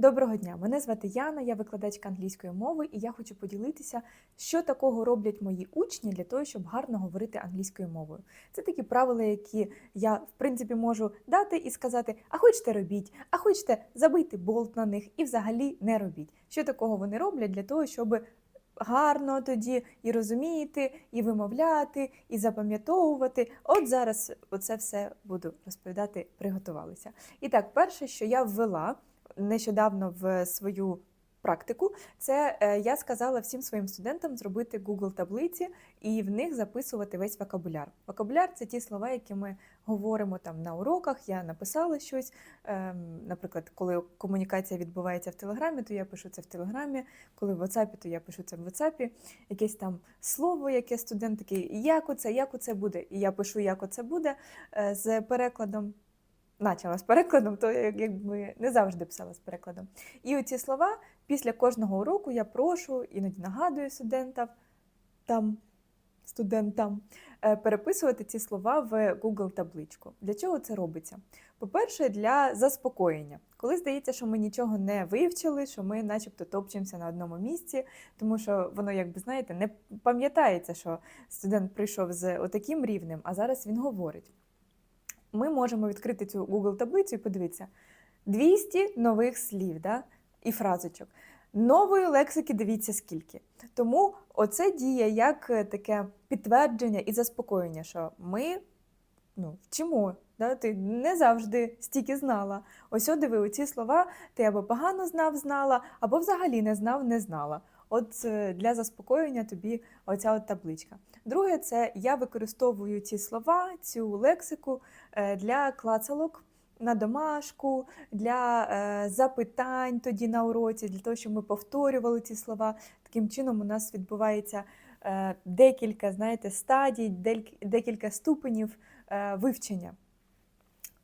Доброго дня! Мене звати Яна, я викладачка англійської мови, і я хочу поділитися, що такого роблять мої учні для того, щоб гарно говорити англійською мовою. Це такі правила, які я в принципі можу дати і сказати: а хочете робіть, а хочете забийте болт на них і взагалі не робіть. Що такого вони роблять для того, щоб гарно тоді і розуміти, і вимовляти, і запам'ятовувати. От зараз оце все буду розповідати, приготувалися. І так, перше, що я ввела нещодавно в свою практику, це е, я сказала всім своїм студентам зробити Google таблиці і в них записувати весь вокабуляр. Вокабуляр це ті слова, які ми говоримо там на уроках. Я написала щось. ем, Наприклад, коли комунікація відбувається в Телеграмі, то я пишу це в Телеграмі. Коли в WhatsApp, то я пишу це в WhatsApp. Якесь там слово, яке студент такий, як оце, як оце буде. І я пишу, як оце буде е, з перекладом. Начала з перекладом, то якби не завжди писала з перекладом. І оці слова після кожного уроку я прошу, іноді нагадую студентам, там, студентам е, переписувати ці слова в Google табличку. Для чого це робиться? По-перше, для заспокоєння. Коли здається, що ми нічого не вивчили, що ми начебто топчемося на одному місці, тому що воно, якби знаєте, не пам'ятається, що студент прийшов з отаким рівнем, а зараз він говорить ми можемо відкрити цю Google таблицю і подивитися 200 нових слів да? і фразочок. Нової лексики дивіться скільки. Тому оце діє як е, таке підтвердження і заспокоєння, що ми ну, вчимо. Да? Ти не завжди стільки знала. Ось диви, оці слова ти або погано знав, знала, або взагалі не знав, не знала. От е, для заспокоєння тобі оця от табличка. Друге, це я використовую ці слова, цю лексику е, для клацалок на домашку, для е, запитань тоді на уроці, для того, щоб ми повторювали ці слова. Таким чином, у нас відбувається е, декілька, знаєте, стадій, декілька ступенів е, вивчення.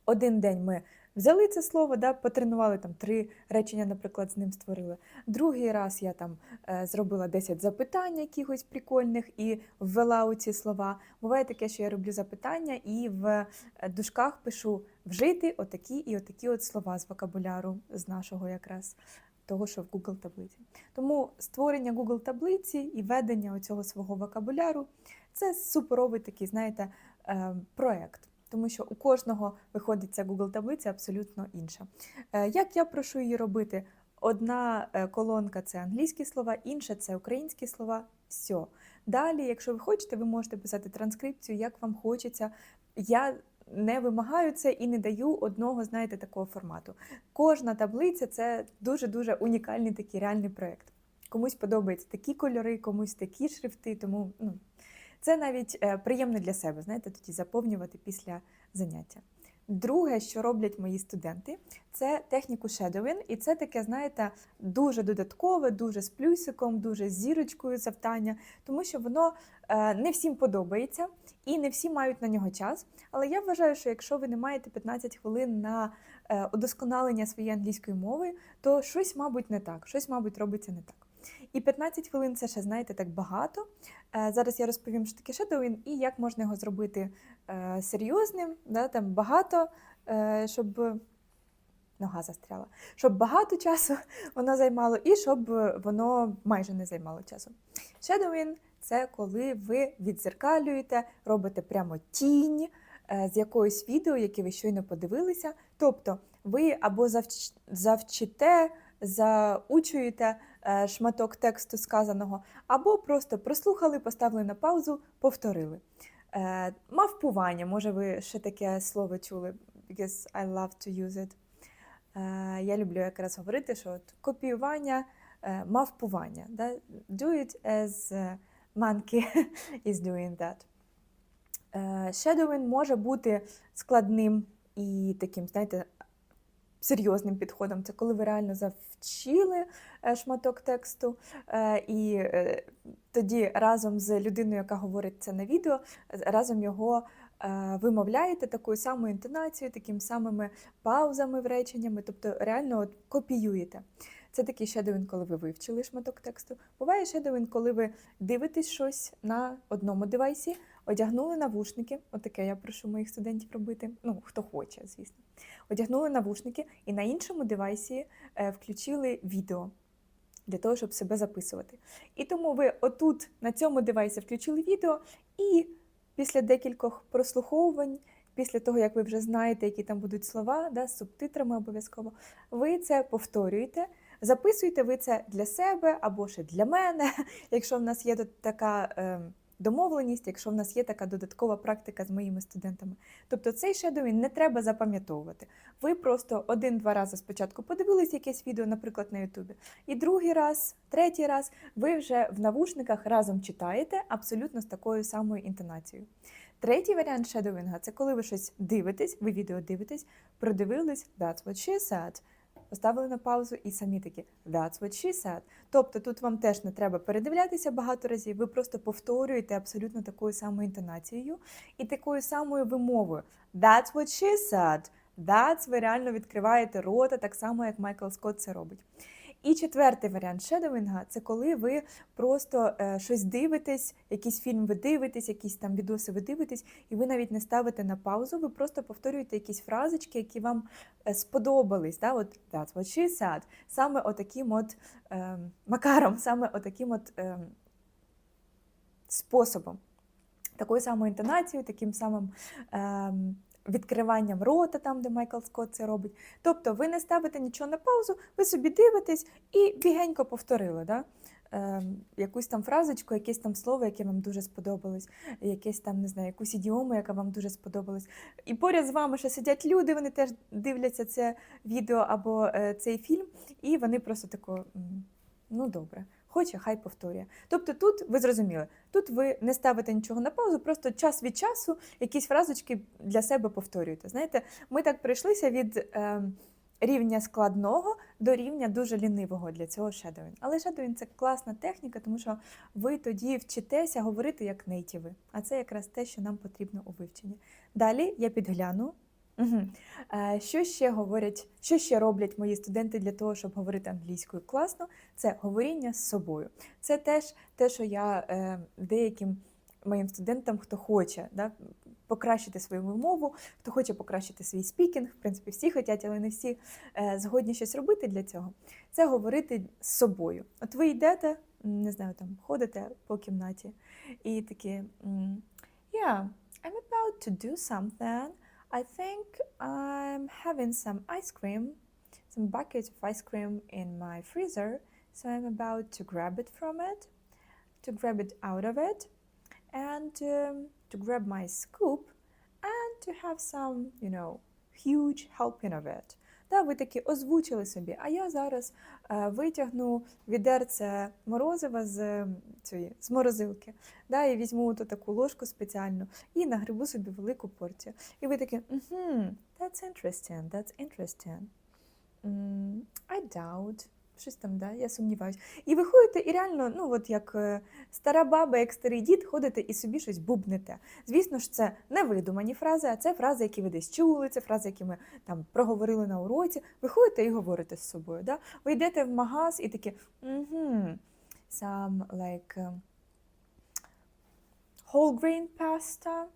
Один день ми взяли це слово, да, потренували там три речення, наприклад, з ним створили. Другий раз я там е, зробила 10 запитань якихось прикольних і ввела у ці слова. Буває таке, що я роблю запитання і в е, дужках пишу вжити отакі і отакі от слова з вокабуляру, з нашого якраз. Того, що в Google таблиці. Тому створення Google таблиці і ведення оцього свого вокабуляру це суперовий такий, знаєте, е, проект. Тому що у кожного виходить ця Google таблиця абсолютно інша. Е, Як я прошу її робити? Одна е, колонка це англійські слова, інша це українські слова. Все. Далі, якщо ви хочете, ви можете писати транскрипцію, як вам хочеться. Я не вимагаю це і не даю одного, знаєте, такого формату. Кожна таблиця це дуже-дуже унікальний такий реальний проєкт. Комусь подобаються такі кольори, комусь такі шрифти, тому ну, це навіть е, приємно для себе, знаєте, тоді заповнювати після заняття. Друге, що роблять мої студенти, це техніку shadowing, і це таке, знаєте, дуже додаткове, дуже з плюсиком, дуже з зірочкою завдання, тому що воно е, не всім подобається і не всі мають на нього час. Але я вважаю, що якщо ви не маєте 15 хвилин на е, удосконалення своєї англійської мови, то щось, мабуть, не так, щось, мабуть, робиться не так. І 15 хвилин це ще, знаєте, так багато. Е, Зараз я розповім, що таке shadowing і як можна його зробити е, серйозним, да, там багато, е, щоб нога застряла, щоб багато часу воно займало, і щоб воно майже не займало часу. Shadowing – це коли ви відзеркалюєте, робите прямо тінь з якогось відео, яке ви щойно подивилися. Тобто ви або завч- завчите, заучуєте шматок тексту сказаного, або просто прослухали, поставили на паузу, повторили. Е, Мавпування, може, ви ще таке слово чули, because I love to use it. Е, Я люблю якраз говорити, що от копіювання, е, мавпування. Да? Do it as е, monkey is doing that. Е, Shadowing може бути складним і таким, знаєте, серйозним підходом. Це коли ви реально завчили е, шматок тексту, е, і е, тоді разом з людиною, яка говорить це на відео, разом його вимовляєте такою самою інтонацією, такими самими паузами в реченнями, тобто реально от копіюєте. Це такий shadowing, коли ви вивчили шматок тексту. Буває shadowing, коли ви дивитесь щось на одному девайсі, одягнули навушники. Отаке я прошу моїх студентів робити. Ну, хто хоче, звісно. Одягнули навушники і на іншому девайсі е, включили відео для того, щоб себе записувати. І тому ви отут на цьому девайсі включили відео, і після декількох прослуховувань, після того, як ви вже знаєте, які там будуть слова, да, з субтитрами обов'язково, ви це повторюєте. Записуєте ви це для себе або ще для мене, якщо в нас є така е, домовленість, якщо в нас є така додаткова практика з моїми студентами. Тобто цей шедовін не треба запам'ятовувати. Ви просто один-два рази спочатку подивились якесь відео, наприклад, на Ютубі, і другий раз, третій раз ви вже в навушниках разом читаєте абсолютно з такою самою інтонацією. Третій варіант шедовінга це коли ви щось дивитесь, ви відео дивитесь, продивились, that's what she said, поставили на паузу і самі такі That's what she said. Тобто тут вам теж не треба передивлятися багато разів, ви просто повторюєте абсолютно такою самою інтонацією і такою самою вимовою. That's what she said. That's ви реально відкриваєте рота, так само, як Майкл Скотт це робить. І четвертий варіант шедовінга це коли ви просто е, щось дивитесь, якийсь фільм ви дивитесь, якісь там відоси ви дивитесь, і ви навіть не ставите на паузу, ви просто повторюєте якісь фразочки, які вам е, сподобались. Да? От that's what she said. Саме отаким от е, макаром, саме отаким от е, способом. Такою самою інтонацією, таким самим е, відкриванням рота, там, де Майкл Скотт це робить. Тобто ви не ставите нічого на паузу, ви собі дивитесь і бігенько повторили. Да? Е, якусь там фразочку, якесь там слово, яке вам дуже сподобалось, якесь там, не знаю, якусь ідіому, яка вам дуже сподобалась. І поряд з вами ще сидять люди, вони теж дивляться це відео або е, цей фільм, і вони просто тако, ну добре. Хоче, хай повторює. Тобто тут ви зрозуміли, тут ви не ставите нічого на паузу, просто час від часу якісь фразочки для себе повторюєте. Знаєте, ми так прийшлися від е, рівня складного до рівня дуже лінивого для цього shadowing. Але shadowing – це класна техніка, тому що ви тоді вчитеся говорити як нейтіви. А це якраз те, що нам потрібно у вивченні. Далі я підгляну. Угу. Що ще говорять, що ще роблять мої студенти для того, щоб говорити англійською класно? Це говоріння з собою. Це теж те, що я е, деяким моїм студентам, хто хоче да, покращити свою мову, хто хоче покращити свій спікінг, в принципі, всі хочуть, але не всі е, згодні щось робити для цього. Це говорити з собою. От ви йдете, не знаю, там ходите по кімнаті і такі Yeah, I'm about to do something. I think I'm having some ice cream, some bucket of ice cream in my freezer. So I'm about to grab it from it, to grab it out of it, and um, to grab my scoop and to have some, you know, huge helping of it. Да, ви таки озвучили собі, а я зараз е, витягну відерце морозива з цієї з морозилки, да, і візьму ту таку ложку спеціальну і нагребу собі велику порцію. І ви такі, угу, that's interesting, that's interesting. I doubt. Щось там, да, я сумніваюся. І ви ходите, і реально, ну от як е, стара баба, як старий дід, ходите і собі щось бубнете. Звісно ж, це не видумані фрази, а це фрази, які ви десь чули, це фрази, які ми там проговорили на уроці. Ви ходите і говорите з собою. Да? Ви йдете в магаз і такі, угу, some like um, whole grain pasta.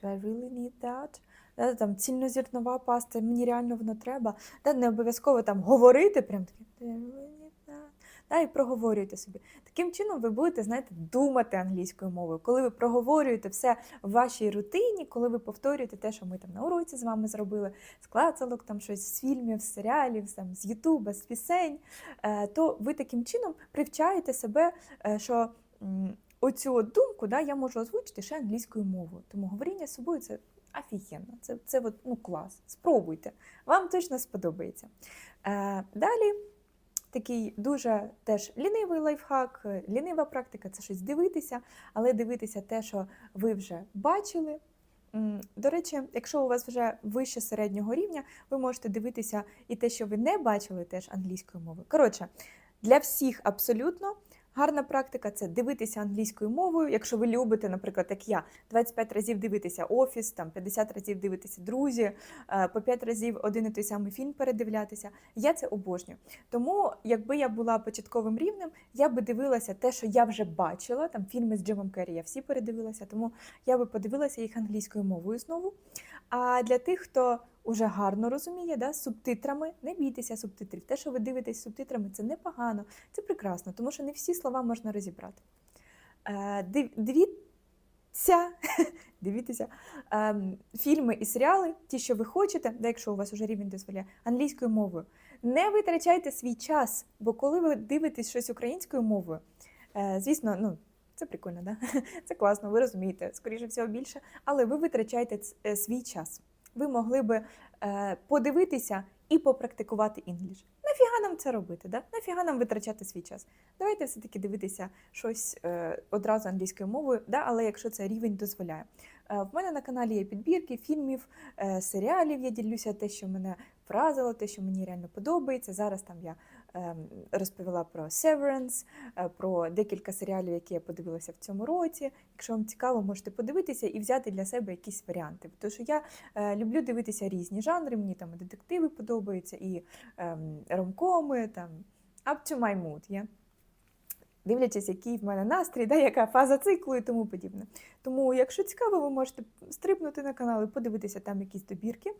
Do I really need that? Да, там цільнозернова паста, мені реально воно треба. Да, не обов'язково там говорити, прям таке. «Do I really need that?» Да, і проговорюйте собі. Таким чином ви будете, знаєте, думати англійською мовою. Коли ви проговорюєте все в вашій рутині, коли ви повторюєте те, що ми там на уроці з вами зробили, з клацалок, там щось з фільмів, з серіалів, там, з Ютуба, з пісень, е, то ви таким чином привчаєте себе, е, що оцю от думку да, я можу озвучити ще англійською мовою. Тому говоріння з собою це офігенно. Це, це от, ну, клас. Спробуйте. Вам точно сподобається. Е, далі такий дуже теж лінивий лайфхак, е, лінива практика це щось дивитися, але дивитися те, що ви вже бачили. До речі, якщо у вас вже вище середнього рівня, ви можете дивитися і те, що ви не бачили, теж англійською мовою. Коротше, для всіх абсолютно гарна практика це дивитися англійською мовою. Якщо ви любите, наприклад, як я, 25 разів дивитися офіс, там 50 разів дивитися друзі, е, по 5 разів один і той самий фільм передивлятися. Я це обожнюю. Тому, якби я була початковим рівнем, я би дивилася те, що я вже бачила. Там фільми з Джимом Керрі я всі передивилася, тому я би подивилася їх англійською мовою знову. А для тих, хто уже гарно розуміє, да, субтитрами, не бійтеся субтитрів. Те, що ви дивитесь субтитрами, це непогано, це прекрасно, тому що не всі слова можна розібрати. Е, Дивіться, дивіться ем, фільми і серіали, ті, що ви хочете, да, якщо у вас уже рівень дозволяє, англійською мовою. Не витрачайте свій час, бо коли ви дивитесь щось українською мовою, е, звісно, ну. Це прикольно, да? Це класно, ви розумієте, скоріше всього більше, але ви витрачаєте е, свій час. Ви могли би е, подивитися і попрактикувати інгліш. Нафіга нам це робити? Да? Нафіга нам витрачати свій час? Давайте все-таки дивитися щось е, одразу англійською мовою, да? але якщо це рівень дозволяє. В мене на каналі є підбірки фільмів, серіалів. Я ділюся те, що мене вразило, те, що мені реально подобається. Зараз там я розповіла про Severance, е, про декілька серіалів, які я подивилася в цьому році. Якщо вам цікаво, можете подивитися і взяти для себе якісь варіанти. Тому що я е, люблю дивитися різні жанри. Мені там детективи подобаються, і ем, ромкоми, там up to my mood. Yeah? Дивлячись, який в мене настрій, да, яка фаза циклу і тому подібне. Тому, якщо цікаво, ви можете стрибнути на канал і подивитися там якісь добірки.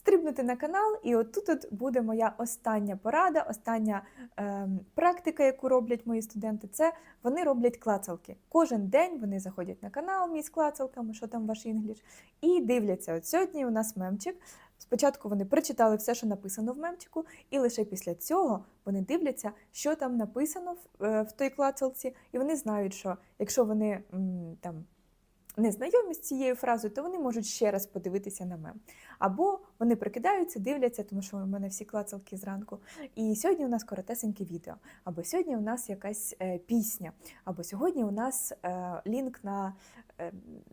Стрибнути на канал, і отут от буде моя остання порада, остання ем, практика, яку роблять мої студенти. Це вони роблять клацалки. Кожен день вони заходять на канал мій з клацалками, що там ваш інгліш, і дивляться. От сьогодні у нас мемчик. Спочатку вони прочитали все, що написано в мемчику, і лише після цього вони дивляться, що там написано в, е, в той клацалці, і вони знають, що якщо вони м, там не з цією фразою, то вони можуть ще раз подивитися на мем. Або вони прикидаються, дивляться, тому що у мене всі клацалки зранку. І сьогодні у нас коротесеньке відео, або сьогодні у нас якась е, пісня, або сьогодні у нас е, лінк на е,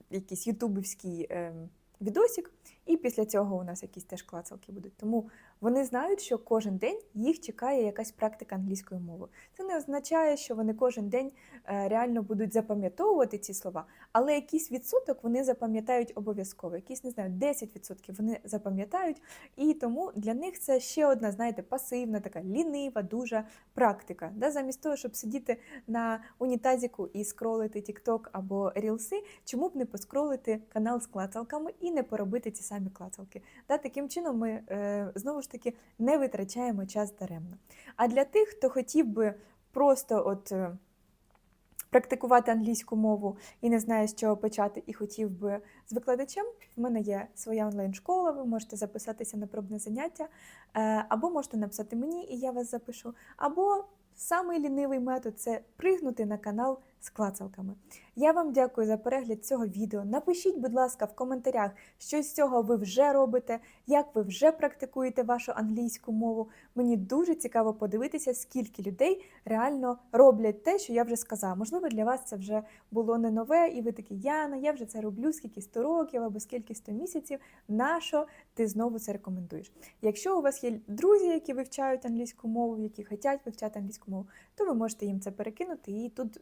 якийсь ютубівський е, відосик, і після цього у нас якісь теж клацалки будуть. Тому вони знають, що кожен день їх чекає якась практика англійської мови. Це не означає, що вони кожен день е, реально будуть запам'ятовувати ці слова, але якийсь відсоток вони запам'ятають обов'язково. Якісь не знаю, 10% вони запам'ятають, і тому для них це ще одна, знаєте, пасивна, така лінива, дуже практика. Да? Замість того, щоб сидіти на унітазіку і скролити TikTok або рілси, чому б не поскролити канал з клацалками і не поробити ті самі клацалки. Да? Таким чином ми е, знову таки не витрачаємо час даремно. А для тих, хто хотів би просто от. е, Практикувати англійську мову і не знає, з чого почати, і хотів би з викладачем. В мене є своя онлайн-школа, ви можете записатися на пробне заняття, е, або можете написати мені, і я вас запишу. Або самий лінивий метод це пригнути на канал з клацалками. Я вам дякую за перегляд цього відео. Напишіть, будь ласка, в коментарях, що з цього ви вже робите, як ви вже практикуєте вашу англійську мову. Мені дуже цікаво подивитися, скільки людей реально роблять те, що я вже сказала. Можливо, для вас це вже було не нове, і ви такі, Яна, я вже це роблю скільки 100 років або скільки 100 місяців. Нащо ти знову це рекомендуєш? Якщо у вас є друзі, які вивчають англійську мову, які хочуть вивчати англійську мову, то ви можете їм це перекинути, і тут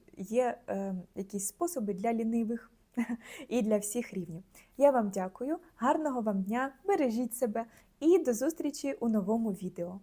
е, якісь способи для лінивих і для всіх рівнів. Я вам дякую, гарного вам дня, бережіть себе і до зустрічі у новому відео.